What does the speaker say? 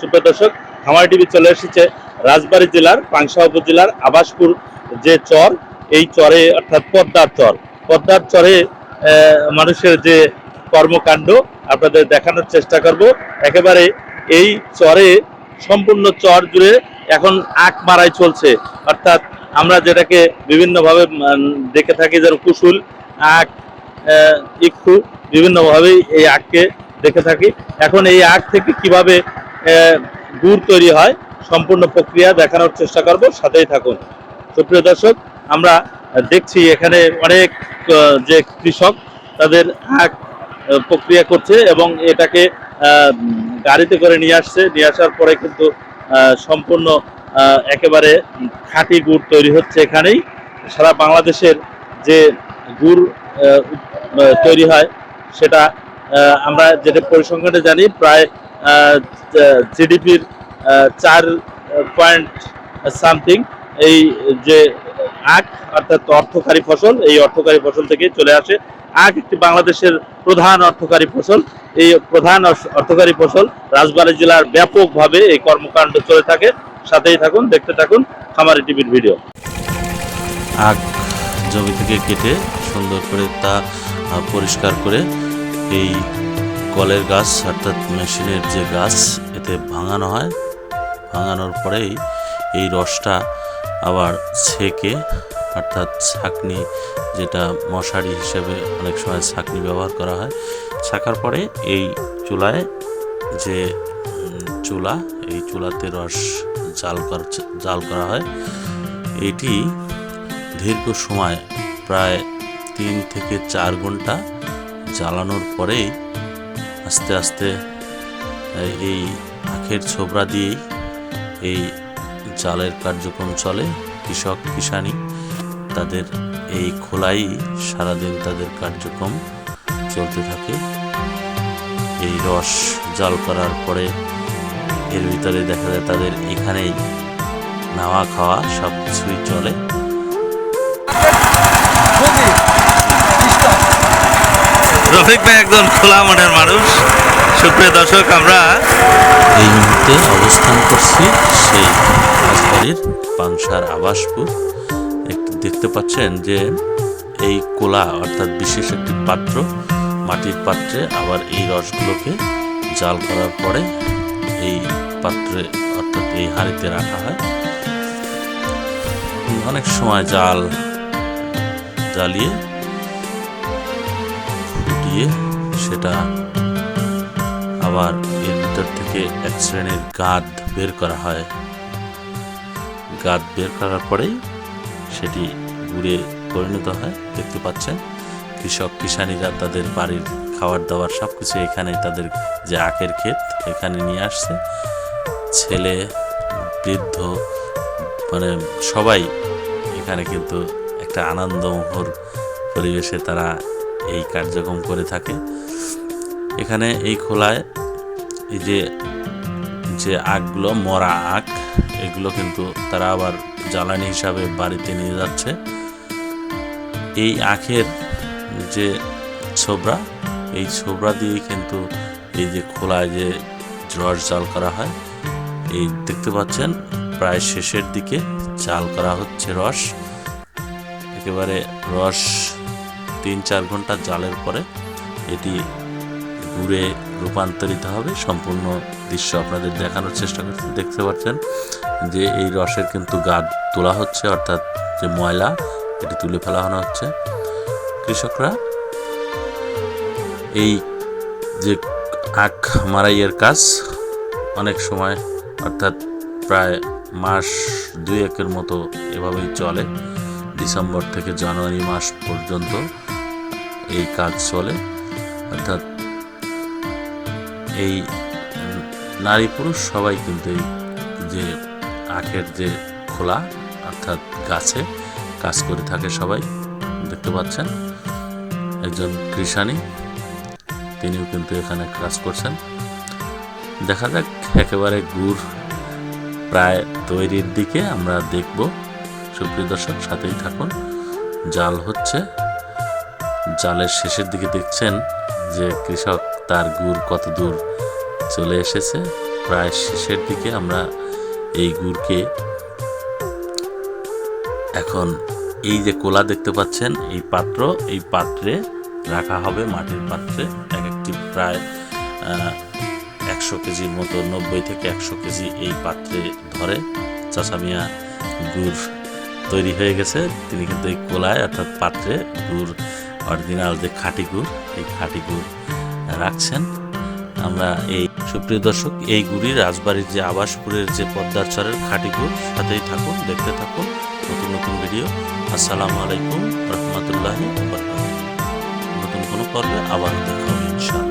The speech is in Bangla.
সুপ্রিয় দর্শক খামার টিভি চলে এসেছে রাজবাড়ী জেলার পাংশা উপজেলার আবাসপুর যে চর, এই চরে অর্থাৎ পদ্মার চর। পদ্মার চরে মানুষের যে কর্মকাণ্ড, আপনাদের দেখানোর চেষ্টা করব। একেবারে এই চরে, সম্পূর্ণ চর জুড়ে এখন আখ মারাই চলছে। অর্থাৎ আমরা যেটাকে বিভিন্নভাবে দেখে থাকি যেন কুশুল, আখ ইক্ষু, বিভিন্নভাবেই এই আখকে দেখে থাকি। এখন এই আখ থেকে কীভাবে গুড় তৈরি হয়, সম্পূর্ণ প্রক্রিয়া দেখানোর চেষ্টা করব, সাথেই থাকুন। সুপ্রিয় দর্শক, আমরা দেখছি এখানে অনেক যে কৃষক, তাদের আখ প্রক্রিয়া করছে এবং এটাকে গাড়িতে করে নিয়ে আসছে। নিয়ে আসার পরে কিন্তু সম্পূর্ণ একেবারে খাঁটি গুড় তৈরি হচ্ছে এখানেই। সারা বাংলাদেশের যে গুড় তৈরি হয়, সেটা আমরা যেটা পরিসংখ্যানে জানি, প্রায় জিডিপির চার পয়েন্ট সামথিং এই যে আখ, অর্থাৎ অর্থকারী ফসল, এই অর্থকারী ফসল থেকে চলে আসে। আখ একটি বাংলাদেশের প্রধান অর্থকারী ফসল। এই প্রধান অর্থকারী ফসল রাজবাড়ী জেলার ব্যাপকভাবে এই কর্মকাণ্ড চলে থাকে। সাথেই থাকুন, দেখতে থাকুন খামারি টিভির ভিডিও। আখ জমি থেকে কেটে সুন্দর করে তা পরিষ্কার করে এই কলের গাছ, অর্থাৎ মেশিনের যে গাছ, এতে ভাঙানো হয়। ভাঙানোর পরেই এই রসটা আবার ছেঁকে, অর্থাৎ ছাকনি যেটা মশারি হিসেবে অনেক সময় ছাকনি ব্যবহার করা হয়, ছাকার পরে এই চুলায় যে চুলা, এই চুলাতে রস জাল করা জাল করা হয়, এটি দীর্ঘ সময়, প্রায় তিন থেকে চার ঘণ্টা জ্বালানোর পরেই আস্তে আস্তে এই- আখের ছোবরা দিয়েই এই জালের কার্যক্রম চলে। কৃষক, কিষানি, তাদের এই খোলাই সারাদিন তাদের কার্যক্রম চলতে থাকে। এই রস জাল করার পরে এর ভিতরে দেখা যায় তাদের এখানেই নাওয়া খাওয়া সব কিছুই চলে। রফিক ভাই একজন খোলা মনের মানুষ। সুপ্রিয় দর্শক, আমরা এই মুহূর্তে অবস্থান করছি সেই রাজবাড়ির পাংশার আবাসপুর। একটু দেখতে পাচ্ছেন যে এই কোলা অর্থাৎ বিশেষ একটি পাত্র, মাটির পাত্রে আবার এই রসগুলোকে জাল করার পরে এই পাত্রে অর্থাৎ এই হাঁড়িতে রাখা হয়। অনেক সময় জাল জ্বালিয়ে ফুটিয়ে সেটা আবার এর ভিতর থেকে এক শ্রেণির গাদ বের করা হয়। গাদ বের করার পরেই সেটি গুড়ে পরিণত হয়, দেখতে পাচ্ছেন। কৃষক কিষানীরা তাদের বাড়ির খাবার দাবার সব কিছু এখানে তাদের যে আখের ক্ষেত এখানে নিয়ে আসছে। ছেলে, বৃদ্ধ মানে সবাই এখানে কিন্তু একটা আনন্দমুখর পরিবেশে তারা এই কার্যক্রম করে থাকে। এখানে এই খোলায় এই যে যে আখগুলো মরা আখ এগুলো কিন্তু তারা আবার জ্বালানি হিসাবে বাড়িতে নিয়ে যাচ্ছে। এই আখের যে ছোবরা, এই ছোবরা দিয়ে কিন্তু এই যে খোলায় যে রস জাল করা হয়, এই দেখতে পাচ্ছেন, প্রায় শেষের দিকে চাল করা হচ্ছে রস। একেবারে রস তিন চার ঘণ্টা জালের পরে এটি গুড়ে রূপান্তরিত হবে। সম্পূর্ণ দৃশ্য আপনাদের দেখানোর চেষ্টা করছি। দেখতে পাচ্ছেন যে এই রসের কিন্তু গাদ তোলা হচ্ছে, অর্থাৎ যে ময়লা, এটি তুলে ফেলানো হচ্ছে। কৃষকরা এই যে আখ মারাইয়ের কাজ অনেক সময়, অর্থাৎ প্রায় মাস দুই একের মতো এভাবেই চলে। ডিসেম্বর থেকে জানুয়ারি মাস পর্যন্ত এই কাজ চলে। অর্থাৎ এই নারী পুরুষ সবাই কিন্তু এই যে আখের যে খোলা, অর্থাৎ গাছে কাজ করে থাকে সবাই। দেখতে পাচ্ছেন? একজন কৃষানি তিনিও কিন্তু এখানে কাজ করছেন। দেখা যাক, একেবারে গুড় প্রায় তৈরির দিকে আমরা দেখব। সুপ্রিয় দর্শক, সাথেই থাকুন। জাল হচ্ছে। জালের শেষের দিকে দেখছেন যে কৃষক তার গুড় কত দূর চলে এসেছে। প্রায় শেষের দিকে আমরা এই গুড়কে এখন এই যে কোলা দেখতে পাচ্ছেন, এই পাত্র, এই পাত্রে রাখা হবে মাটির পাত্রে এক একটি প্রায় একশো কেজির মতো, নব্বই থেকে একশো কেজি এই পাত্রে ধরে। চাচামিয়া গুড় তৈরি হয়ে গেছে। তিনি কিন্তু এই কোলায় অর্থাৎ পাত্রে গুড় অরিজিনাল যে খাঁটি গুড় এই খাঁটি গুড় রাখছেন। আমরা এই সুপ্রিয় দর্শক, এই গুড়ি রাজবাড়ির যে আবাসপুরের যে পদ্মার চরের গুড় সাথেই থাকুন, দেখতে থাকুন। নতুন নতুন ভিডিও আসসালামু আলাইকুম, রহমতুল্লাহ নতুন কোনো পর্বে আবার দেখা হবে, ইনশাআল্লাহ।